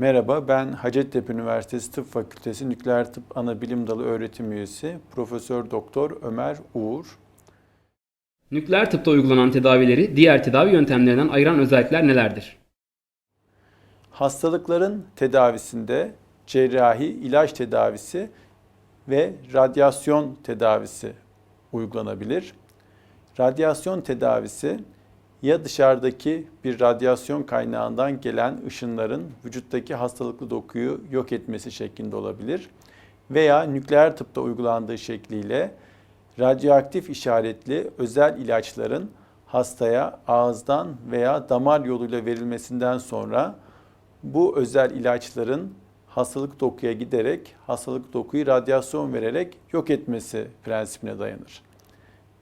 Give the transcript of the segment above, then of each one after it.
Merhaba, ben Hacettepe Üniversitesi Tıp Fakültesi Nükleer Tıp Anabilim Dalı öğretim üyesi Profesör Doktor Ömer Uğur. Nükleer tıpta uygulanan tedavileri diğer tedavi yöntemlerinden ayıran özellikler nelerdir? Hastalıkların tedavisinde cerrahi, ilaç tedavisi ve radyasyon tedavisi uygulanabilir. Radyasyon tedavisi ya dışarıdaki bir radyasyon kaynağından gelen ışınların vücuttaki hastalıklı dokuyu yok etmesi şeklinde olabilir veya nükleer tıpta uygulandığı şekliyle radyoaktif işaretli özel ilaçların hastaya ağızdan veya damar yoluyla verilmesinden sonra bu özel ilaçların hastalık dokuya giderek hastalık dokuyu radyasyon vererek yok etmesi prensibine dayanır.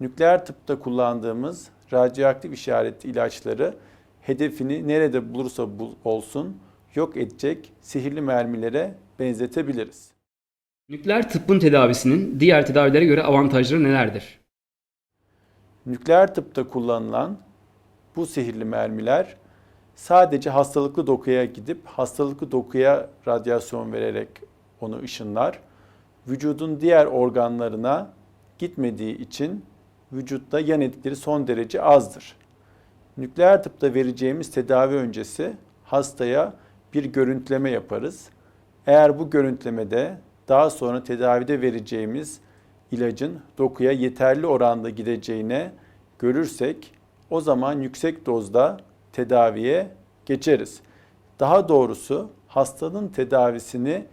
Nükleer tıpta kullandığımız radyoaktif işaretli ilaçları hedefini nerede bulursa bul, olsun yok edecek sihirli mermilere benzetebiliriz. Nükleer tıbbın tedavisinin diğer tedavilere göre avantajları nelerdir? Nükleer tıpta kullanılan bu sihirli mermiler sadece hastalıklı dokuya gidip hastalıklı dokuya radyasyon vererek onu ışınlar. Vücudun diğer organlarına gitmediği için vücutta yan etkileri son derece azdır. Nükleer tıpta vereceğimiz tedavi öncesi hastaya bir görüntüleme yaparız. Eğer bu görüntülemede daha sonra tedavide vereceğimiz ilacın dokuya yeterli oranda gideceğine görürsek o zaman yüksek dozda tedaviye geçeriz. Daha doğrusu hastanın tedavisini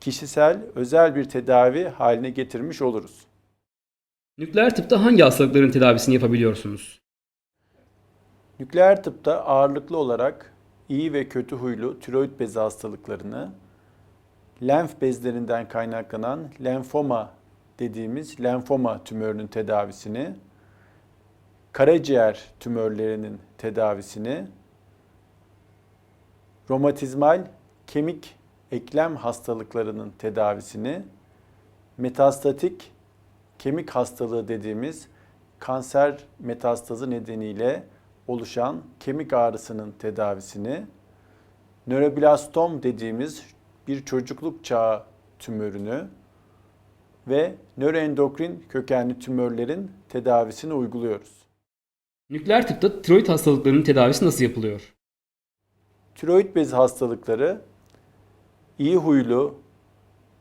kişisel özel bir tedavi haline getirmiş oluruz. Nükleer tıpta hangi hastalıkların tedavisini yapabiliyorsunuz? Nükleer tıpta ağırlıklı olarak iyi ve kötü huylu tiroid bezi hastalıklarını, lenf bezlerinden kaynaklanan lenfoma dediğimiz lenfoma tümörünün tedavisini, karaciğer tümörlerinin tedavisini, romatizmal kemik eklem hastalıklarının tedavisini, metastatik kemik hastalığı dediğimiz kanser metastazı nedeniyle oluşan kemik ağrısının tedavisini, nöroblastom dediğimiz bir çocukluk çağı tümörünü ve nöroendokrin kökenli tümörlerin tedavisini uyguluyoruz. Nükleer tıpta tiroid hastalıklarının tedavisi nasıl yapılıyor? Tiroid bezi hastalıkları iyi huylu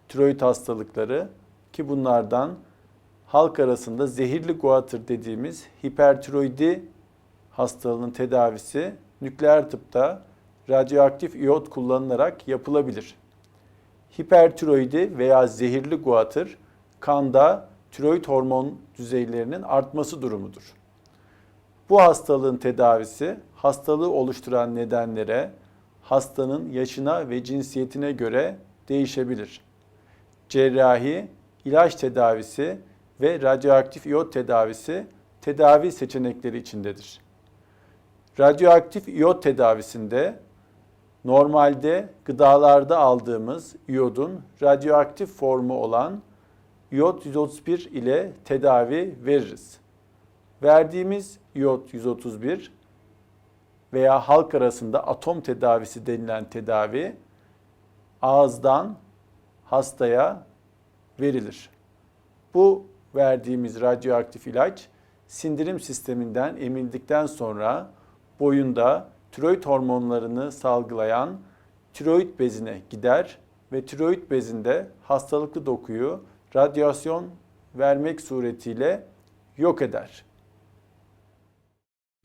tiroid hastalıkları ki bunlardan halk arasında zehirli guatr dediğimiz hipertiroidi hastalığının tedavisi nükleer tıpta radyoaktif iyot kullanılarak yapılabilir. Hipertiroidi veya zehirli guatr kanda tiroid hormon düzeylerinin artması durumudur. Bu hastalığın tedavisi hastalığı oluşturan nedenlere, hastanın yaşına ve cinsiyetine göre değişebilir. Cerrahi, ilaç tedavisi ve radyoaktif iyot tedavisi tedavi seçenekleri içindedir. Radyoaktif iyot tedavisinde normalde gıdalarda aldığımız iyodun radyoaktif formu olan iyot 131 ile tedavi veririz. Verdiğimiz iyot 131 veya halk arasında atom tedavisi denilen tedavi ağızdan hastaya verilir. Bu verdiğimiz radyoaktif ilaç sindirim sisteminden emildikten sonra boyunda tiroid hormonlarını salgılayan tiroid bezine gider ve tiroid bezinde hastalıklı dokuyu radyasyon vermek suretiyle yok eder.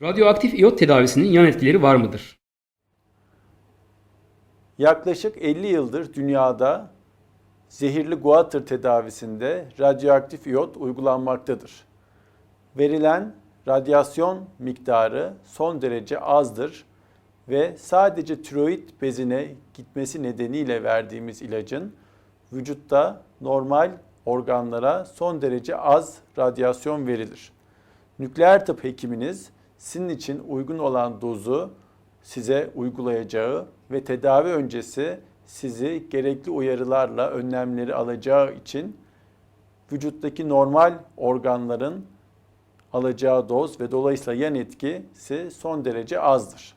Radyoaktif iyot tedavisinin yan etkileri var mıdır? Yaklaşık 50 yıldır dünyada zehirli guatr tedavisinde radyoaktif iyot uygulanmaktadır. Verilen radyasyon miktarı son derece azdır ve sadece tiroid bezine gitmesi nedeniyle verdiğimiz ilacın vücutta normal organlara son derece az radyasyon verilir. Nükleer tıp hekiminiz sizin için uygun olan dozu size uygulayacağı ve tedavi öncesi sizi gerekli uyarılarla önlemleri alacağı için vücuttaki normal organların alacağı doz ve dolayısıyla yan etkisi son derece azdır.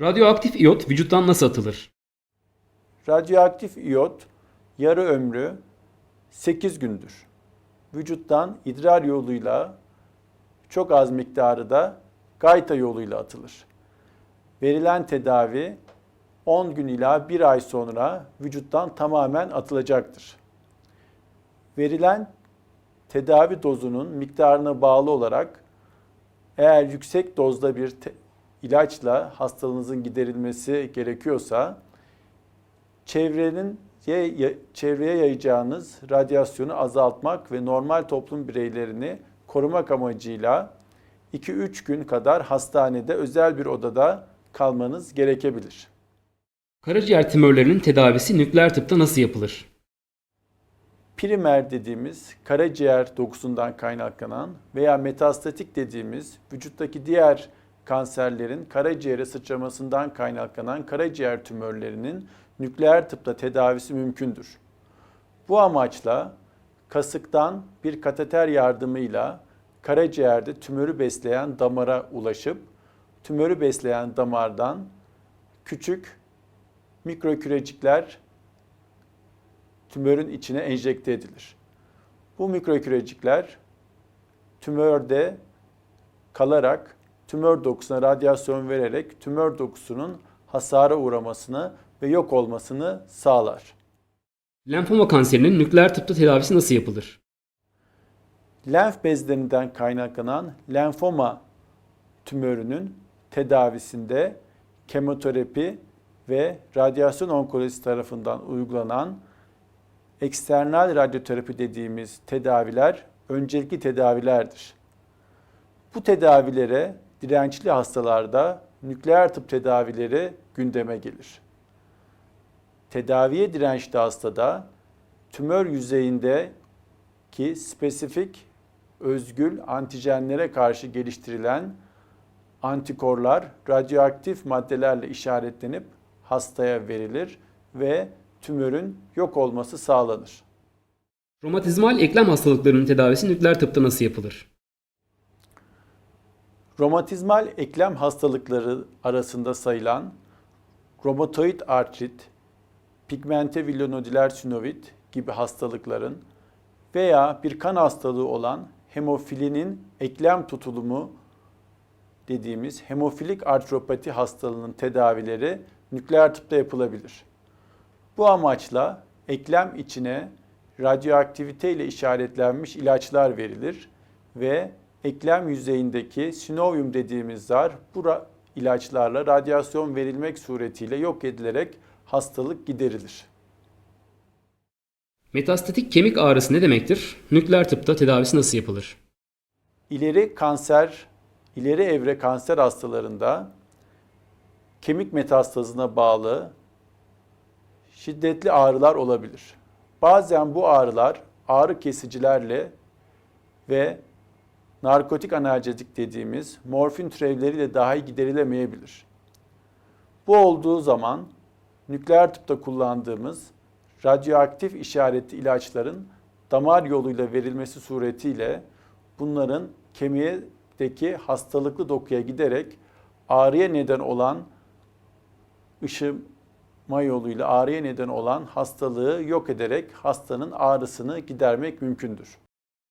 Radyoaktif iyot vücuttan nasıl atılır? Radyoaktif iyot yarı ömrü 8 gündür. Vücuttan idrar yoluyla çok az miktarı da gayta yoluyla atılır. Verilen tedavi 10 gün ila 1 ay sonra vücuttan tamamen atılacaktır. Verilen tedavi dozunun miktarına bağlı olarak eğer yüksek dozda bir ilaçla hastalığınızın giderilmesi gerekiyorsa çevrenin ya- çevreye yayacağınız radyasyonu azaltmak ve normal toplum bireylerini korumak amacıyla 2-3 gün kadar hastanede özel bir odada kalmanız gerekebilir. Karaciğer tümörlerinin tedavisi nükleer tıpta nasıl yapılır? Primer dediğimiz karaciğer dokusundan kaynaklanan veya metastatik dediğimiz vücuttaki diğer kanserlerin karaciğere sıçramasından kaynaklanan karaciğer tümörlerinin nükleer tıpta tedavisi mümkündür. Bu amaçla kasıktan bir kateter yardımıyla karaciğerde tümörü besleyen damara ulaşıp tümörü besleyen damardan küçük mikrokürecikler tümörün içine enjekte edilir. Bu mikrokürecikler tümörde kalarak tümör dokusuna radyasyon vererek tümör dokusunun hasara uğramasını ve yok olmasını sağlar. Lenfoma kanserinin nükleer tıpta tedavisi nasıl yapılır? Lenf bezlerinden kaynaklanan lenfoma tümörünün tedavisinde kemoterapi ve radyasyon onkolojisi tarafından uygulanan eksternal radyoterapi dediğimiz tedaviler öncelikli tedavilerdir. Bu tedavilere dirençli hastalarda nükleer tıp tedavileri gündeme gelir. Tedaviye dirençli hastada tümör yüzeyindeki spesifik özgül antijenlere karşı geliştirilen antikorlar radyoaktif maddelerle işaretlenip hastaya verilir ve tümörün yok olması sağlanır. Romatizmal eklem hastalıklarının tedavisi nükleer tıpta nasıl yapılır? Romatizmal eklem hastalıkları arasında sayılan romatoid artrit, pigmente vilonodüler sinovit gibi hastalıkların veya bir kan hastalığı olan hemofilinin eklem tutulumu dediğimiz hemofilik artropati hastalığının tedavileri nükleer tıpta yapılabilir. Bu amaçla eklem içine radyoaktivite ile işaretlenmiş ilaçlar verilir ve eklem yüzeyindeki sinovium dediğimiz zar bu ilaçlarla radyasyon verilmek suretiyle yok edilerek hastalık giderilir. Metastatik kemik ağrısı ne demektir? Nükleer tıpta tedavisi nasıl yapılır? İleri kanser, ileri evre kanser hastalarında kemik metastazına bağlı şiddetli ağrılar olabilir. Bazen bu ağrılar ağrı kesicilerle ve narkotik analjetik dediğimiz morfin türevleriyle dahi giderilemeyebilir. Bu olduğu zaman nükleer tıpta kullandığımız radyoaktif işaretli ilaçların damar yoluyla verilmesi suretiyle bunların kemiğdeki hastalıklı dokuya giderek ağrıya neden olan ışıma yoluyla ağrıya neden olan hastalığı yok ederek hastanın ağrısını gidermek mümkündür.